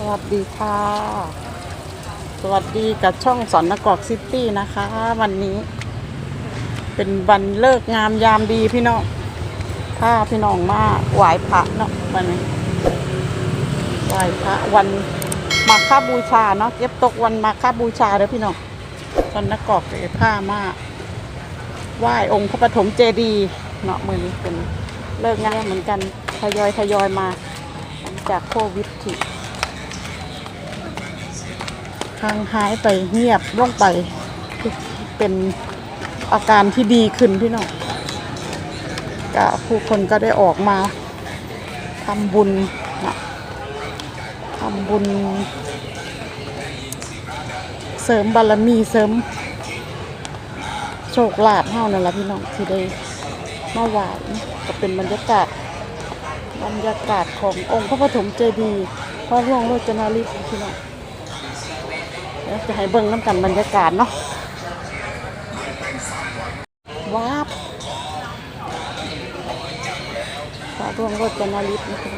สวัสดีค่ะ สวัสดีกับช่องสอนนกอกซิตี้นะคะ วันนี้ เป็นวันเลิกงามยามดีพี่น้องถ้าพี่น้องมาไหว้พระเนาะวันนี้ไหว้พระวันมาค่าบูชาเนาะเก็บตกวันมาค่าบูชาเด้อพี่น้องสอนนกอกเลยผ้ามาไหว้องค์พระปฐมเจดีย์เนาะมือนี้เป็นเลิกงามเหมือนกันทยอยทยอยมาหลังจากโควิดที่ ทางหายไปเงียบลงไป เป็นอาการที่ดีขึ้นพี่น้องก็ผู้คนก็ได้ออกมาทำบุญนะทำบุญ เสริมบารมีเสริม โชคลาภเฮานั่นแหละพี่น้องที่ได้มาไหว้ก็เป็นบรรยากาศบรรยากาศขององค์พระปฐมเจดีย์พระร่วงโรจนาลิศพี่น้อง เดี๋ยวจะให้เบิ่งน้ำกันบรรยากาศเนาะว้าบพระร่วงโรจนาลิศนะคะ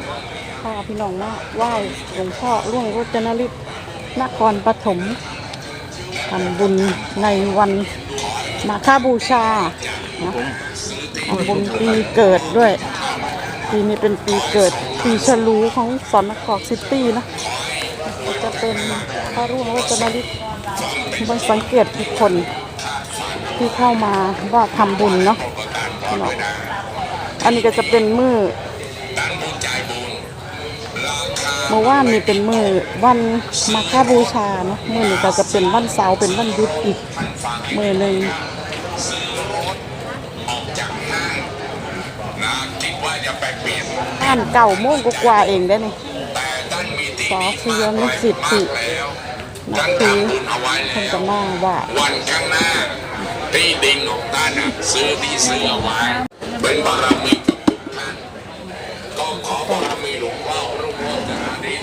พาพี่น้องมาไหว้หลวงพ่อร่วงโรจนาลิศนครปฐมทำบุญในวันมาฆบูชานะทำบุญปีเกิดด้วย ปีนี้เป็นปีเกิดปีฉลูของสอนนครซิตี้นะ เป็นพระร่วงวัจนฤทธิ์มันสังเกตทุกคนที่เข้ามาว่าทำบุญเนาะเนาะอันนี้ก็จะเป็นมือเมื่อว่านนี่เป็นมือวันมาฆบูชาเนาะมือนี้ก็จะเป็นวันเสาร์เป็นวันหยุดอีกมือหนึ่งบ้านเก่าโมงกว่าเองได้นี่แต่ท่านมีที่ สอเสียนสิทธิ์ที่แล้วนัท่าบนถือท่านจะมาว่าวันข้างหน้าที่ดินของท่านะซื้อที่ซื้อเอาไว้เป็นบารมีกับทุกท่านก็ขอบารมีหลวงพ่อรุ่งโรจนาธิ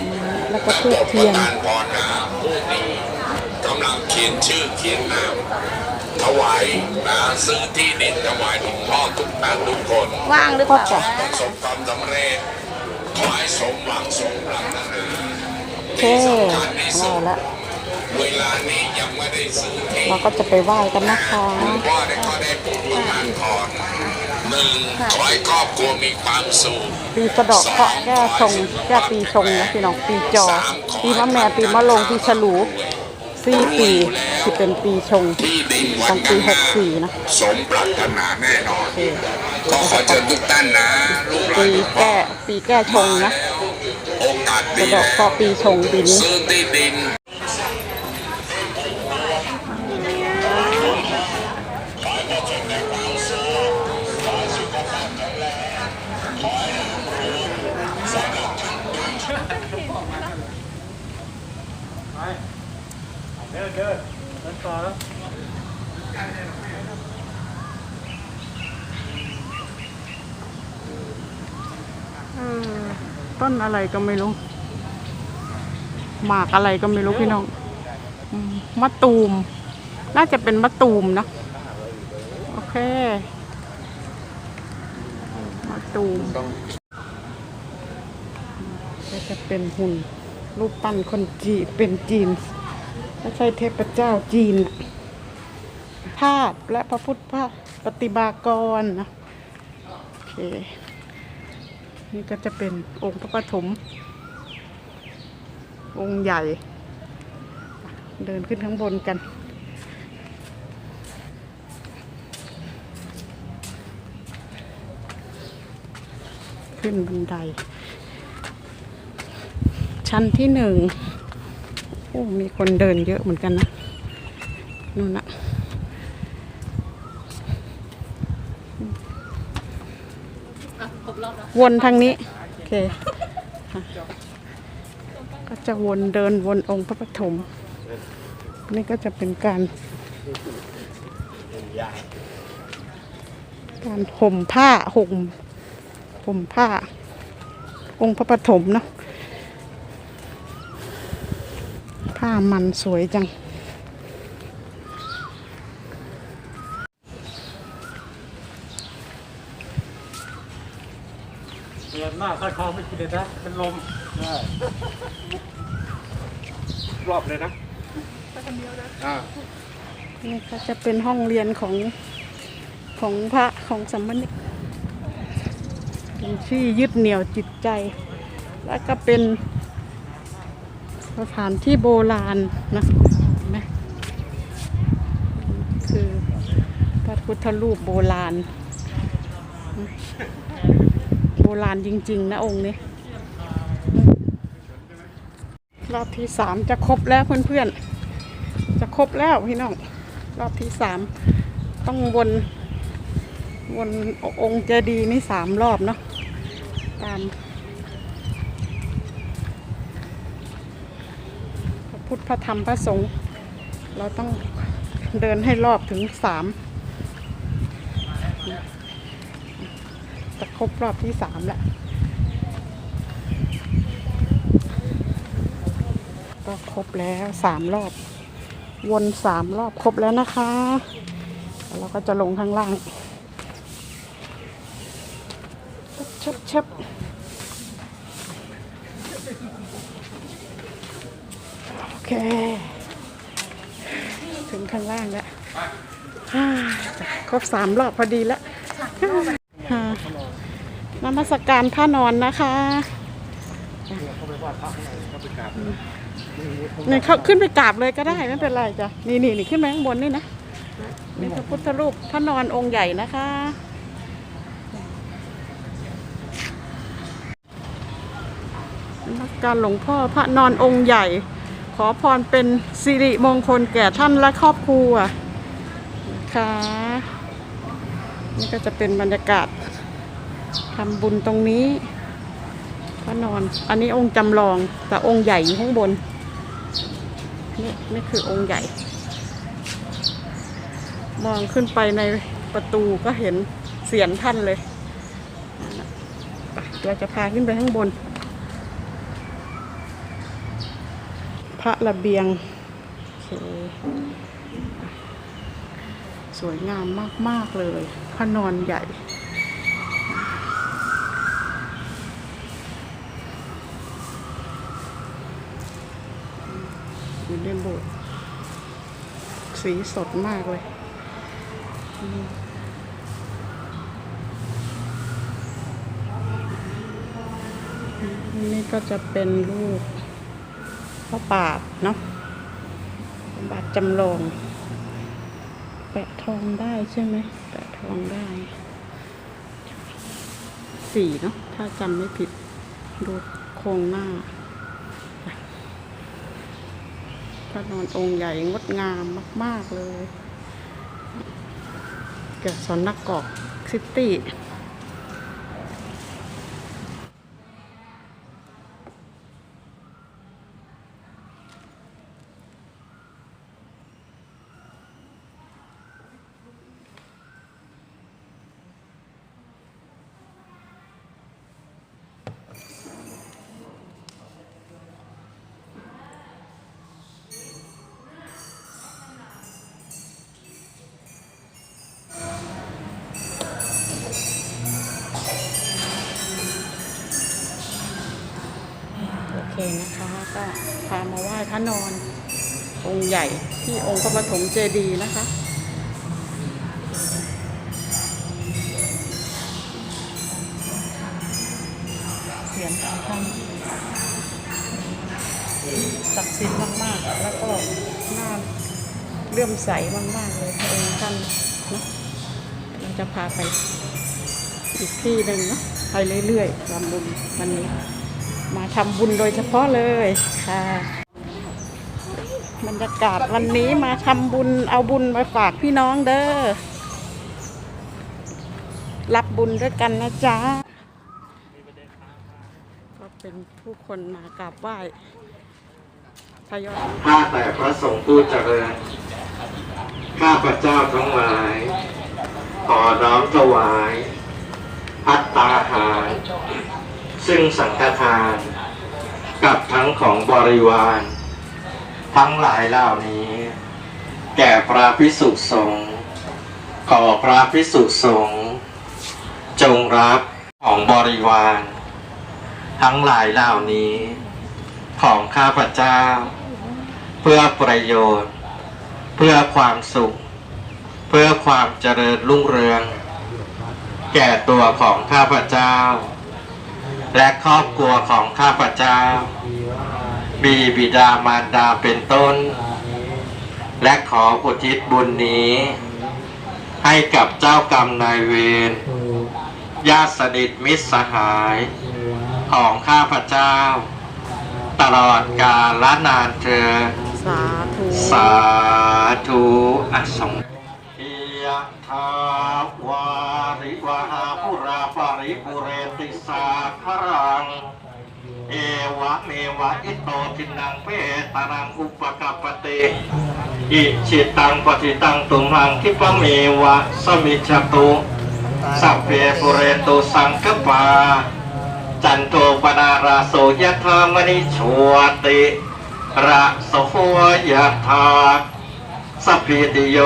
แล้วก็ทูบเทียนทานพรนะผู้นี้กำลังเขียนชื่อเขียนนามถวายนะซื้อที่ดินถวายหลวงพ่อทุกท่านทุกคนว่างหรือเปล่าประสบความสำเร็จขอให้สมหวังสมปรารถนาโอ เคเอาละเวลานี้ยังไม่ได้ซื้อที่เราก็จะไปไหว้กันนะคะพ่อได้ก็ได้ปลูกประมาณก่อนหนึ่งขอให้ครอบครัวมีความสุขปีสะเดอกเคราะห์แก้ชงแก้ปีชงนะพี่น้องปีจอ ปีมะแม่ปีมะลงปีฉลูสี่ปีที่เป็นปีชงที่ดินขวัอนงปีข้างหหกน้าสี่นะสมปรารถนาแน่นอนโอเคก็ขอเชิญทุกท่านนะลูกหลาปีนหลวงพ่อแก้ปีแก้ชงนะ โอกาสดีสะเดอกแล้วเคราะห์ปีชงปีนี้ซื้อที่ดิน อะไรก็ไม่รู้ หมากอะไรก็ไม่รู้พี่น้องมะตูม น่าจะเป็นมะตูมนะ โอเคมะตูมก็จะเป็นหุ่นรูปปั้นคนจีนเป็นจีนไม่ใช่เทพเจ้าจีนภาพและพระพุทธภาพปฏิมากรนะ โอเค นี่ก็จะเป็นองค์พระปฐมองค์ใหญ่ เดินขึ้นข้างบนกันขึ้นบันได ชั้นที่หนึ่งโอ้มีคนเดินเยอะเหมือนกันนะนู่นนะ วนทางนี้ โอเคค่ะก็จะวนเดินวนองค์พระปฐมนี่ก็จะเป็นการ การห่มผ้าห่มห่มผ้า องค์พระปฐมเนาะผ้ามันสวยจัง เรียนมากถ้าเขาไม่กินเลยนะเป็นลมได้รอบเลยนะอ่านี่ก็จะเป็นห้องเรียนของของพระของสัมมเนรเป็นที่ยึดเหนี่ยวจิตใจ แล้วก็เป็นสถานที่โบราณนะเห็นไหมคือพระพุทธรูปโบราณโบราณจริง ๆ นะองค์นี้ รอบที่สามจะครบแล้วเพื่อนๆ จะครบแล้วพี่น้อง รอบที่สามต้องวนวนองค์เจดีนี่สามรอบเนาะตามพระพุทธพระธรรมพระสงฆ์เราต้องเดินให้รอบถึงสาม ครบรอบที่สามแล้วก็ครบแล้วสามรอบ วนสามรอบครบแล้วนะคะแล้วเราก็จะลงข้างล่างชับชับโอเค ถึงข้างล่างแล้วครบสามรอบพอดีแล้ว นมัสการพระนอนนะคะเขาไปวาดพระข้างในเขาไปกราบเนี่ยเขาขึ้นไปกราบเลยก็ได้ไม่เป็นไรจ้ะนี่นี่นี่ขึ้นไปข้างบนนี่นะนี่พระพุทธรูปพระนอนองค์ใหญ่นะคะนมัสการหลวงพ่อพระนอนองค์ใหญ่ ขอพรเป็นสิริมงคลแก่ท่านและครอบครัวนะคะนี่ก็จะเป็นบรรยากาศ ทำบุญตรงนี้พระนอน อันนี้องค์จำลองแต่องค์ใหญ่อยู่ข้างบนนี่นี่คือองค์ใหญ่ มองขึ้นไปในประตูก็เห็นเสียนท่านเลยเราจะพาขึ้นไปข้างบน พระระเบียงคสวยงามมาก ๆ เลยพระนอนใหญ่ อยู่ในโบสถ์สีสดมากเลยอันนี่ก็จะเป็นรูปพระบาทเนาะพระบาทจำลองแปะทองได้ใช่ไหมแปะทองได้สีเนาะถ้าจำไม่ผิดดูโครงหน้า พ ระนอนองค์ใหญ่งดงามมาก ๆ เลย เกิดสอนนักกอกซิตี้ อเคนะคะ ก็พามาไหว้พระนอน องค์ใหญ่ที่องค์พระปฐมเจดีย์นะคะเสียงของท่านศักดิ์สิทธิ์มากๆ แล้วก็น่าเลื่อมใสมากๆเลยพระองค์ท่านนะเราจะพาไปอีกที่หนึ่งเนาะไปเรื่อยๆทำบุญวันนี้ มาทำบุญโดยเฉพาะเลยค่ะ บรรยากาศวันนี้มาทำบุญเอาบุญมาฝากพี่น้องเด้อ รับบุญด้วยกันนะจ๊ะ ก็เป็นผู้คนมากราบไหว้ทยอยข้าแต่พระสงฆ์ผู้เจริญ ข้าพระเจ้าทั้งหลาย ขอน้อมถวาย พัตตาหาร ซึ่งสังฆทาน กับทั้งของบริวาร ทั้งหลายเหล่านี้ แก่พระพิสุสงฆ์ขอพระพิสุสงฆ์จงรับของบริวาร ทั้งหลายเหล่านี้ ของข้าพเจ้า เพื่อประโยชน์ เพื่อความสุข เพื่อความเจริญรุ่งเรือง แก่ตัวของข้าพเจ้า และครอบครัวของข้าพเจ้า มีบิดามารดาเป็นต้น และขออุทิศบุญนี้ ให้กับเจ้ากรรมนายเวรญาติสนิทมิตรสหาย ของข้าพเจ้า ตลอดกาลละนานเธอญสาธุ สาธุอะสงอิยะ ทาวาริวหาปุราปาริปุเรติสาคารัง เอวะเมวะอิโตทินังเพตานังอุปกัปปติอิชิตังปฏิตังตุมหังคิปะเมวะสมิจจตุสัพเพปุเรตุสังกปา จันโทปนาราโสยธามณิโชติระโสยธา สัพพิติโย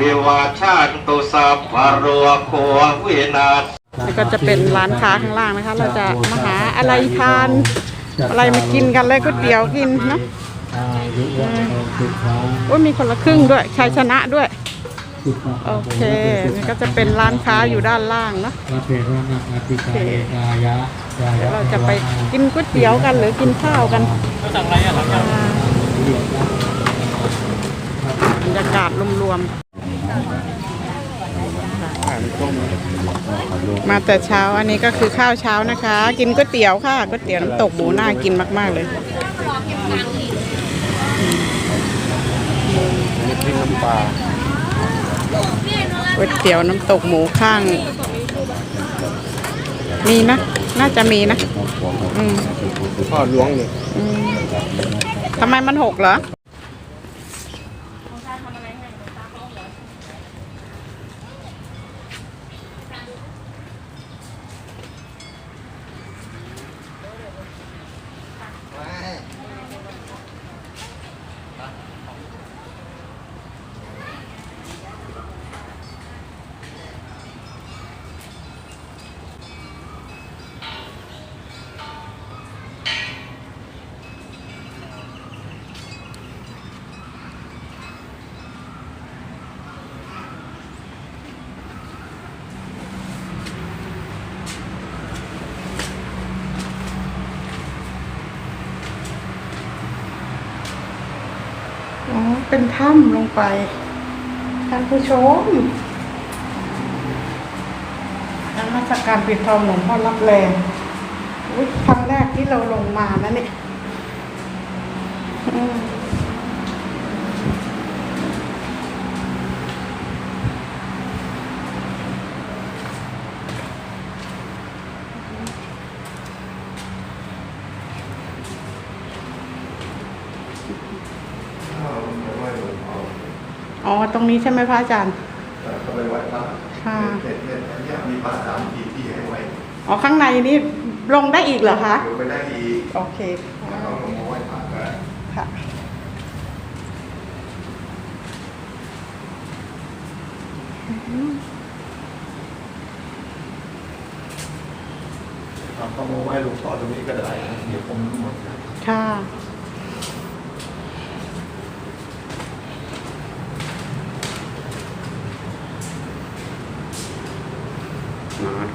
วิวาชันตุสัพพะโรโควินาศนี่ก็จะเป็นร้านค้าข้างล่างนะคะ เราจะมาหาอะไรทาน อะไรมากินกันเลยก๋วยเตี๋ยวกินเนาะอายุวัฒนสุขังโอ้ยมีคนละครึ่งด้วยชัยชนะด้วยสุขโอเคนี่ก็จะเป็นร้านค้าอยู่ด้านล่างเนาะพระเพระนาอาติกายกายะกายะเดี๋ยวเราจะไปกินก๋วยเตี๋ยวกันหรือกินข้าวกันบรร ยากาศรวมๆมาแต่เช้าอันนี้ก็คือข้าวเช้านะคะ กินก๋วยเตี๋ยวค่ะก๋วยเตี๋ยวน้ำตกหมูน่ากินมาก ๆเลยก๋วยเตี๋ยวน้ำตกหมูข้าง มีนะ น่าจะมีนะ อืมพ่อล้วงเลยอืมทำไมมันหกเหรอ อ๋อ เป็นถ้ำลงไป ท่านผู้ชมนักมาสการปิดทองหลวงพ่อรับแรงครั้งแรกที่เราลงมานะเนี่ย รงนี้ใช่ไหมพระอาจารย์ก็ไปไหว้พระค่ะเห็นเห็นอันเนี้ยมีพระสามที่ที่ให้ไว้อ๋อข้างในนี่ลงได้อีกเหรอคะเดี๋ยวไปได้อีกโอเคแล้วก็ลงมาไหว้พระกันค่ะเอาเข้ามาไหว้หลวงพ่อตรงนี้ก็ได้นะเดี๋ยวผมหมดนะค่ะ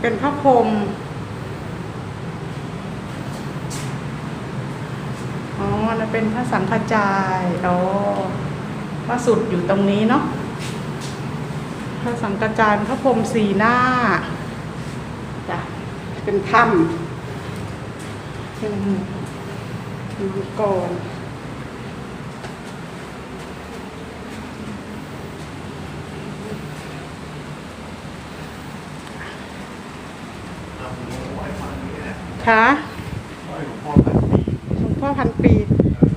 เป็นพระพรหมอ๋อนเป็นพระสังฆจายอ๋อพระสุดอยู่ตรงนี้เนาะพระสังฆจายพระพรหมสีหน้าจ้ะเป็นถ้ำเป็นมังกร เอาไหว้พระนี้นะ ค่ะไหว้หลวงพ่อพันปีหลวงพ่อพันปี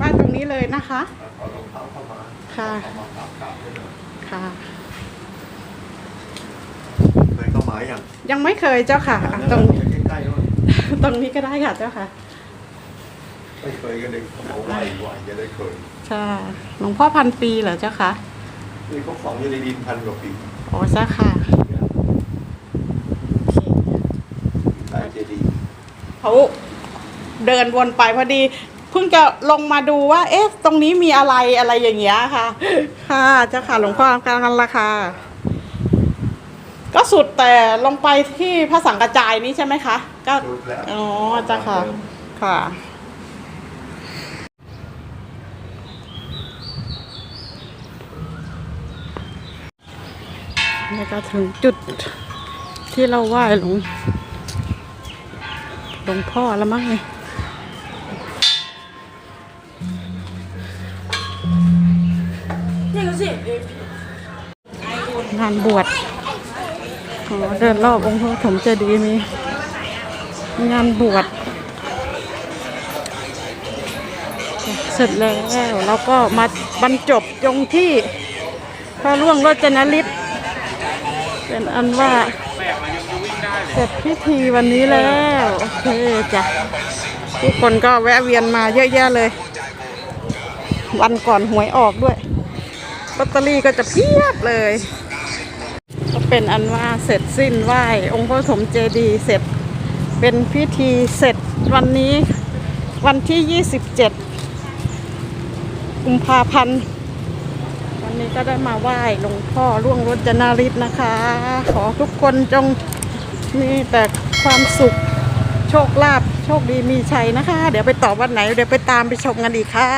บ้านตรงนี้เลยนะคะเอารองเท้าเข้ามาค่ะเข้ามากราบกราบเลยนะค่ะ เคยเข้ามาอย่างยังไม่เคยเจ้าค่ะอะตรงใกล้ๆด้วยตรงนี้ก็ได้ค่ะเจ้าค่ะไม่เคยก็เลยเขาบอกไหว้ไหว้จะได้เคยใช่หลวงพ่อพันปีเหรอเจ้าค่ะนี่เขาฝังอยู่ในดินพันกว่าปีอ๋อเจ้าค่ะโอเค ใต้เจดีย์ เขาเดินวนไปพอดีเพิ่งจะลงมาดูว่า เอ๊ะ ตรงนี้มีอะไรอะไรอย่างเงี้ยค่ะ ค่ะเจ้าค่ะหลวงพ่อกลางกันละค่ะก็สุดแต่ลงไปที่พระสังกระจายนี้ใช่ไหมคะ ก็สุดแล้วอ๋อเจ้าค่ะ ค่ะนี่ก็ถึงจุดที่เราไหว้หลวงห ลวงพ่อแล้วมั้งเนี่ยงานบวชอ๋อเดินรอบองค์พระปฐมเจดีย์มี งานบวชเสร็จแล้วเราก็มาบรรจบตรงที่พระร่วงโรจนฤทธิ์เป็นอันว่า เสร็จพิธีวันนี้แล้ว โอเคจ้ะทุกคนก็แวะเวียนมาเยอะแยะเลย วันก่อนหวยออกด้วยลอตเตอรี่ก็จะเพียบเลย ก็เป็นอันว่าเสร็จสิ้นไหว้องค์พระปฐมเจดีเสร็จเป็นพิธีเสร็จวันนี้วันที่ 27 กุมภาพันธ์ วันนี้ก็ได้มาไหว้หลวงพ่อร่วงรจนาริศนะคะ ขอทุกคนจง มีแต่ความสุขโชคลาภโชคดีมีชัยนะคะ เดี๋ยวไปต่อวันไหน เดี๋ยวไปตามไปชมกันอีกค่ะ